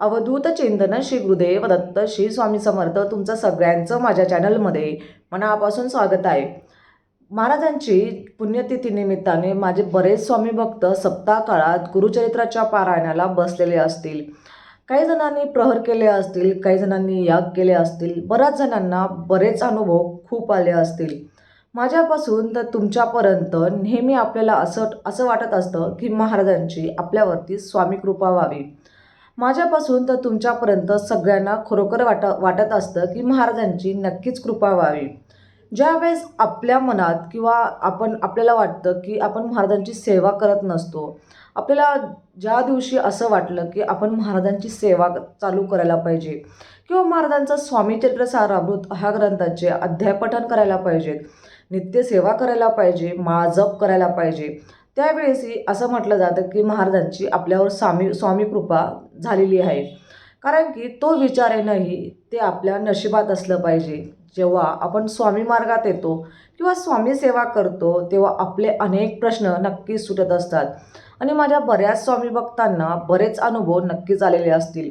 अवधूत चिंतन श्री गुरुदेव दत्त श्री स्वामी समर्थ तुमचं सगळ्यांचं माझ्या चॅनलमध्ये मनापासून स्वागत आहे. महाराजांची पुण्यतिथीनिमित्ताने माझे बरेच स्वामी भक्त सप्ताह काळात गुरुचरित्राच्या पारायणाला बसलेले असतील. काही जणांनी प्रहर केले असतील काही जणांनी याग केले असतील बऱ्याच जणांना बरेच अनुभव खूप आले असतील. माझ्यापासून तर तुमच्यापर्यंत नेहमी आपल्याला असं असं वाटत असतं की महाराजांची आपल्यावरती स्वामी कृपा व्हावी. माझ्यापासून तर तुमच्यापर्यंत सगळ्यांना खरोखर वाट वाटत असतं की महाराजांची नक्कीच कृपा व्हावी. ज्यावेळेस आपल्या मनात किंवा आपण आपल्याला वाटतं की आपण महाराजांची सेवा करत नसतो आपल्याला ज्या दिवशी असं वाटलं की आपण महाराजांची सेवा चालू करायला पाहिजे किंवा महाराजांचं स्वामीचरित्र सारामृत ह्या ग्रंथाचे अध्यायपठन करायला पाहिजेत नित्यसेवा करायला पाहिजे माळजप करायला पाहिजे त्यावेळेसही असं म्हटलं जातं की महाराजांची आपल्यावर स्वामी स्वामी कृपा झालेली आहे. कारण की तो विचार नाही ते आपल्या नशिबात असलं पाहिजे. जेव्हा आपण स्वामी मार्गात येतो किंवा स्वामी सेवा करतो तेव्हा आपले अनेक प्रश्न नक्कीच सुटत असतात. आणि माझ्या बऱ्याच स्वामी भक्तांना बरेच अनुभव नक्कीच आलेले असतील.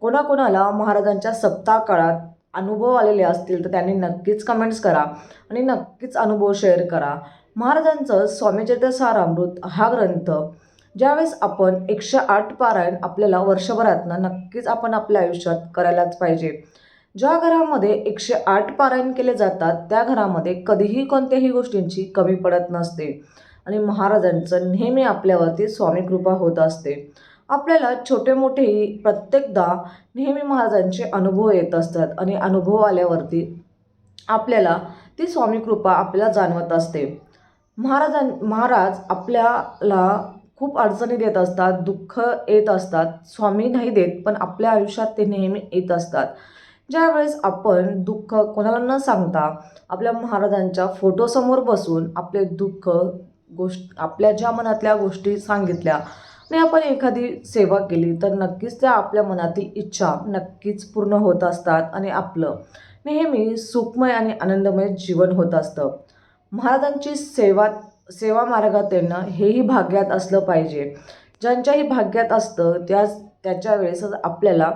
कोणाकोणाला महाराजांच्या सप्ताह काळात अनुभव आलेले असतील तर त्यांनी नक्कीच कमेंट्स करा आणि नक्कीच अनुभव शेअर करा. महाराजांचं स्वामीचरित्र सारामृत हा ग्रंथ ज्यावेळेस आपण एकशे आठ पारायण आपल्याला वर्षभरातनं नक्कीच आपण आपल्या आयुष्यात करायलाच पाहिजे. ज्या घरामध्ये एकशे आठ पारायण केले जातात त्या घरामध्ये कधीही कोणत्याही गोष्टींची कमी पडत नसते आणि महाराजांचं नेहमी आपल्यावरती स्वामी कृपा होत असते. आपल्याला छोटे मोठेही प्रत्येकदा नेहमी महाराजांचे अनुभव येत असतात आणि अनुभव आल्यावरती आपल्याला ती स्वामी कृपा आपल्याला जाणवत असते. महाराजां महाराज आपल्याला खूप अडचणी देत असतात दुःख येत असतात. स्वामी नाही देत पण आपल्या आयुष्यात ते नेहमी येत असतात. ज्यावेळेस आपण दुःख कोणाला न सांगता आपल्या महाराजांच्या फोटोसमोर बसून आपले दुःख गोष्ट आपल्या ज्या मनातल्या गोष्टी सांगितल्या आणि आपण एखादी सेवा केली तर नक्कीच त्या आपल्या मनातील इच्छा नक्कीच पूर्ण होत असतात आणि आपलं नेहमी सुखमय आणि आनंदमय जीवन होत असतं. महाराजांची सेवा सेवा मार्गात येणं हेही भाग्यात असलं पाहिजे. ज्यांच्याही भाग्यात असतं त्या त्याच्या वेळेसच आपल्याला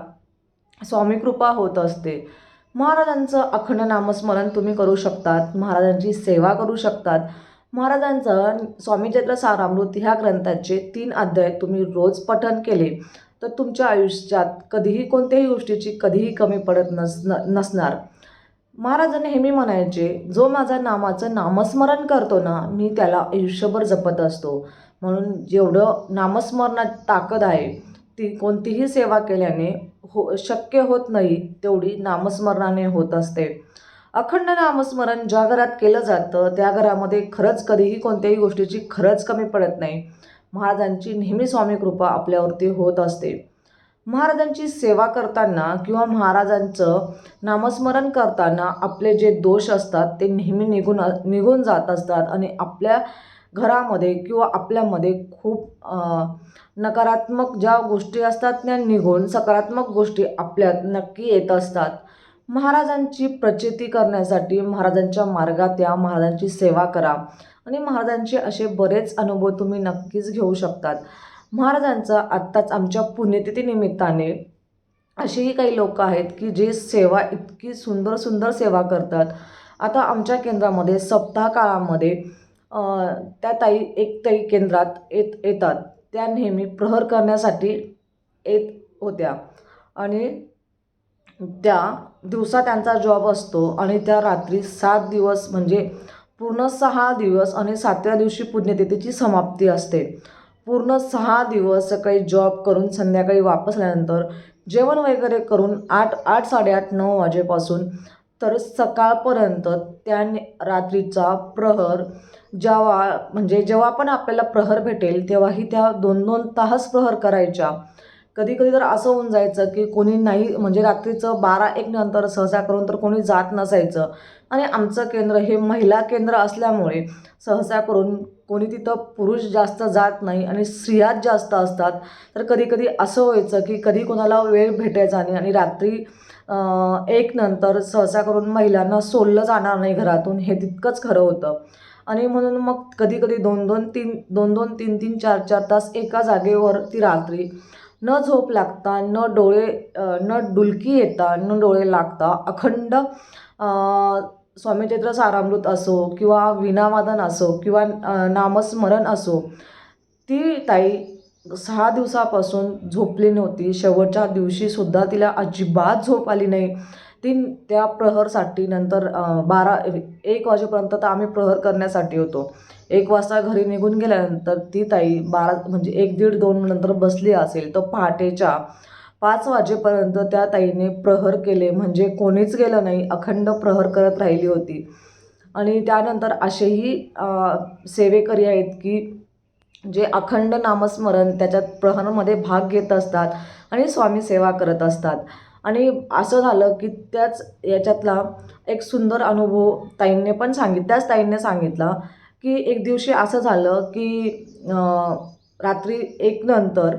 स्वामीकृपा होत असते. महाराजांचं अखंड नामस्मरण तुम्ही करू शकतात महाराजांची सेवा करू शकतात. महाराजांचं स्वामीचैत्र सारामृत ह्या ग्रंथाचे तीन अध्याय तुम्ही रोज पठन केले तर तुमच्या आयुष्यात कधीही कोणत्याही गोष्टीची कधीही कमी पडत नस नसणार. महाराज नेहमी म्हणायचे जो माझा नामाचं नामस्मरण करतो ना मी त्याला आयुष्यभर जपत असतो. म्हणून जेवढं नामस्मरणात ताकद आहे ती कोणतीही सेवा केल्याने हो शक्य होत नाही तेवढी नामस्मरणाने होत असते. अखंड नामस्मरण ज्या घरात केलं जातं त्या घरामध्ये खरंच कधीही कोणत्याही गोष्टीची खरंच कमी पडत नाही. महाराजांची नेहमी स्वामी कृपा आपल्यावरती होत असते. महाराजांची सेवा करताना किंवा महाराजांचं नामस्मरण करताना आपले जे दोष असतात ते नेहमी निघून निघून जात असतात आणि आपल्या घरामध्ये किंवा आपल्यामध्ये खूप नकारात्मक ज्या गोष्टी असतात त्या निघून सकारात्मक गोष्टी आपल्यात नक्की येत असतात. महाराजांची प्रचिती करण्यासाठी महाराजांच्या मार्गात या महाराजांची सेवा करा आणि महाराजांचे असे बरेच अनुभव तुम्ही नक्कीच घेऊ शकतात. महाराजांचं आत्ताच आमच्या पुण्यतिथी निमित्ताने असेही काही लोक आहेत की जे सेवा इतकी सुंदर सुंदर सेवा करतात. आता आमच्या केंद्रामध्ये सप्ताह काळामध्ये त्या ताई एक ताई केंद्रात येत येतात. त्या नेहमी प्रहर करण्यासाठी येत होत्या. आणि त्या दिवसा त्यांचा जॉब असतो आणि त्या रात्री सात दिवस म्हणजे पूर्ण सहा दिवस आणि सातव्या दिवशी पुण्यतिथीची समाप्ती असते. पूर्ण सहा दिवस सकाळी जॉब करून संध्याकाळी वापस आल्यानंतर जेवण वगैरे करून आठ आठ साडेआठ नऊ वाजेपासून तर सकाळपर्यंत त्या रात्रीचा प्रहर जेव्हा म्हणजे जेव्हा पण आपल्याला प्रहर भेटेल तेव्हाही त्या दोन दोन तास प्रहर करायच्या. कधी कधी तर असं होऊन जायचं की कोणी नाही म्हणजे रात्रीचं बारा एक नंतर सहसा करून तर कोणी जात नसायचं. आणि आमचं केंद्र हे महिला केंद्र असल्यामुळे सहसा करून कोणी तिथं पुरुष जास्त जात नाही आणि स्त्रियाच जास्त असतात तर कधी कधी असं व्हायचं की कधी कोणाला वेळ भेटायचा नाही आणि रात्री एक नंतर सहसा करून महिलांना सोडलं जाणार नाही घरातून हे तितकंच खरं होतं. आणि म्हणून मग कधी कधी दोन दोन तीन दोन दोन तीन तीन चार चार तास एका जागेवर ती रात्री न झोप लागता न डोळे न डुलकी येता न डोळे लागता अखंड अ, सारामृत असो किंवा विनावादन असो किंवा नामस्मरण असो ती ताई सहा दिवसापासून झोपली नव्हती. शेवटच्या दिवशीसुद्धा तिला अजिबात झोप आली नाही. ती त्या प्रहरसाठी नंतर बारा एक वाजेपर्यंत तर आम्ही प्रहर करण्यासाठी होतो. एक वाजता घरी निघून गेल्यानंतर ती ताई बारा म्हणजे एक दीड दोन नंतर बसली असेल तर पहाटेच्या पाच वाजेपर्यंत त्या ताईने प्रहर केले. म्हणजे कोणीच गेलं नाही अखंड प्रहर करत राहिली होती. आणि त्यानंतर असेही सेवेकरी आहेत की जे अखंड नामस्मरण त्याच्यात प्रहरमध्ये भाग घेत असतात आणि स्वामी सेवा करत असतात. आणि असं झालं की त्याच याच्यातला एक सुंदर अनुभव ताईंने पण सांगित त्याच ताईंने सांगितला की एक दिवशी असं झालं की रात्री एक नंतर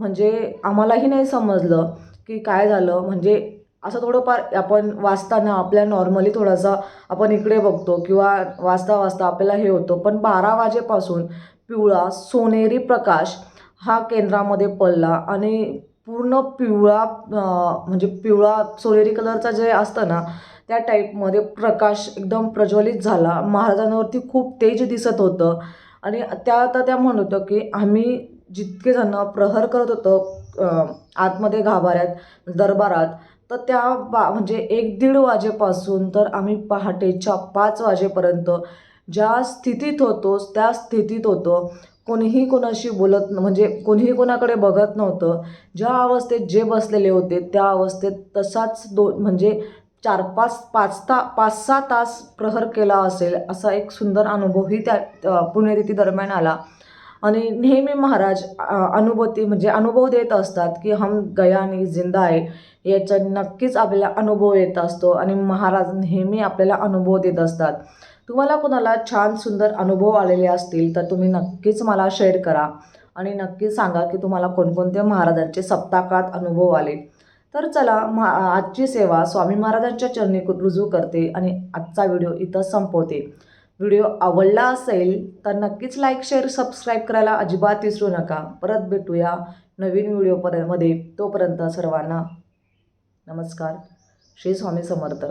म्हणजे आम्हालाही नाही समजलं की काय झालं. म्हणजे असं थोडंफार आपण वाचताना आपल्या नॉर्मली थोडासा आपण इकडे बघतो किंवा वाचता वाचता आपल्याला हे होतं. पण बारा वाजेपासून पिवळा सोनेरी प्रकाश हा केंद्रामध्ये पडला आणि पूर्ण पिवळा म्हणजे पिवळा सोनेरी कलरचा जे असतं ना त्या टाईपमध्ये प्रकाश एकदम प्रज्वलित झाला. महाराजांवरती खूप तेज दिसत होतं. आणि त्या आता त्या म्हणत होतं की आम्ही जितके जण प्रहर करत होतो आतमध्ये गाभाऱ्यात दरबारात तर त्या बा म्हणजे एक दीड वाजेपासून तर आम्ही पहाटेच्या पाच वाजेपर्यंत ज्या स्थितीत होतो त्या स्थितीत होतो. कोणीही कोणाशी बोलत न- म्हणजे कोणीही कोणाकडे बघत नव्हतं. ज्या अवस्थेत जे बसलेले होते त्या अवस्थेत तसाच दो म्हणजे चार पाच पाच ता पाच सहा तास प्रहर केला असेल असा एक सुंदर अनुभवही त्या पुण्यतिथी दरम्यान आला. आणि नेहमी महाराज अनुभूती म्हणजे अनुभव देत असतात की हम गया आणि जिंदा आहे याचा नक्कीच आपल्याला अनुभव येत असतो आणि महाराज नेहमी आपल्याला अनुभव देत असतात. तुम्हाला कोणाला छान सुंदर अनुभव आलेले असतील तर तुम्ही नक्कीच मला शेअर करा आणि नक्कीच सांगा की तुम्हाला कोणकोणते महाराजांचे सप्ताकात अनुभव आले. तर चला मा आजची सेवा स्वामी महाराजांच्या चरणी रुजू करते आणि आजचा व्हिडिओ इथं संपवते. व्हिडिओ आवडला असेल तर नक्कीच लाईक शेअर सबस्क्राईब करायला अजिबात विसरू नका. परत भेटूया नवीन व्हिडिओपर्यंतमध्ये तोपर्यंत सर्वांना नमस्कार. श्री स्वामी समर्थ.